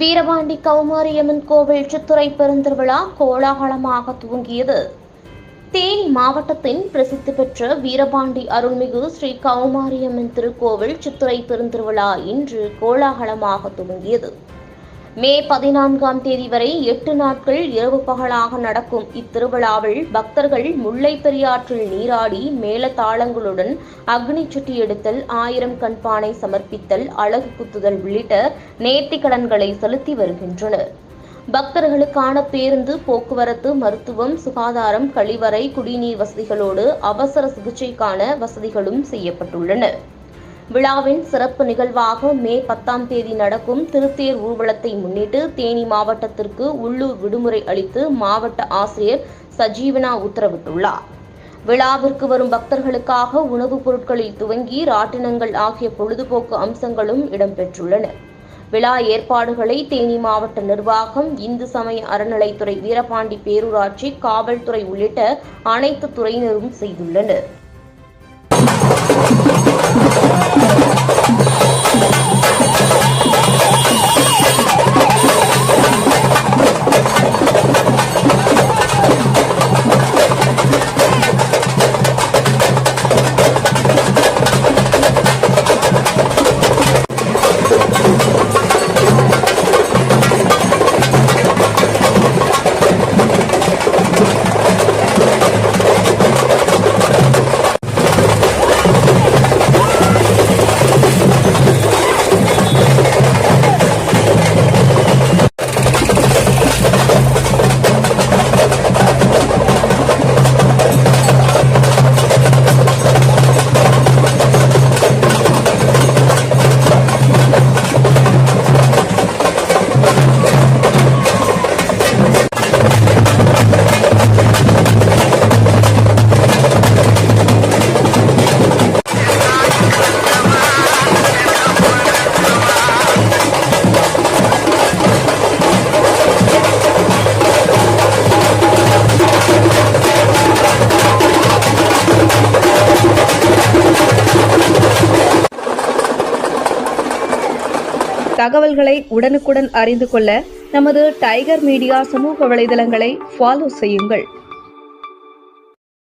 வீரபாண்டி கௌமாரியம்மன் கோவில் சித்துரை பெருந்திருவிழா கோலாகலமாக துவங்கியது. தேனி மாவட்டத்தின் பிரசித்தி பெற்ற வீரபாண்டி அருள்மிகு ஸ்ரீ கௌமாரியம்மன் திருக்கோவில் சித்துரை பெருந்திருவிழா இன்று கோலாகலமாக துவங்கியது. மே பதினான்காம் தேதி வரை எட்டு நாட்கள் இரவு பகலாக நடக்கும் இத்திருவிழாவில் பக்தர்கள் முல்லை பெரியாற்றில் நீராடி மேளதாளங்களுடன் அக்னி சுட்டி எடுத்தல் ஆயிரம் கண்பானை சமர்ப்பித்தல் அழகு குத்துதல் உள்ளிட்ட நேர்த்திக்கடன்களை செலுத்தி வருகின்றனர். பக்தர்களுக்கான பேருந்து போக்குவரத்து மருத்துவம் சுகாதாரம் கழிவறை குடிநீர் வசதிகளோடு அவசர சிகிச்சைக்கான வசதிகளும் செய்யப்பட்டுள்ளன. விழாவின் சிறப்பு நிகழ்வாக மே பத்தாம் தேதி நடக்கும் திருத்தேர் ஊர்வலத்தை முன்னிட்டு தேனி மாவட்டத்திற்கு உள்ளூர் விடுமுறை அளித்து மாவட்ட ஆசிரியர் சஜீவனா உத்தரவிட்டுள்ளார். விழாவிற்கு வரும் பக்தர்களுக்காக உணவுப் பொருட்களில் துவங்கி ராட்டினங்கள் ஆகிய பொழுதுபோக்கு அம்சங்களும் இடம்பெற்றுள்ளன. விழா ஏற்பாடுகளை தேனி மாவட்ட நிர்வாகம் இந்து சமய அறநிலைத்துறை வீரபாண்டி பேரூராட்சி காவல்துறை உள்ளிட்ட அனைத்து துறையினரும் செய்துள்ளனர். you. தகவல்களை உடனுக்குடன் அறிந்து கொள்ள நமது டைகர் மீடியா சமூக வலைதளங்களை ஃபாலோ செய்யுங்கள்.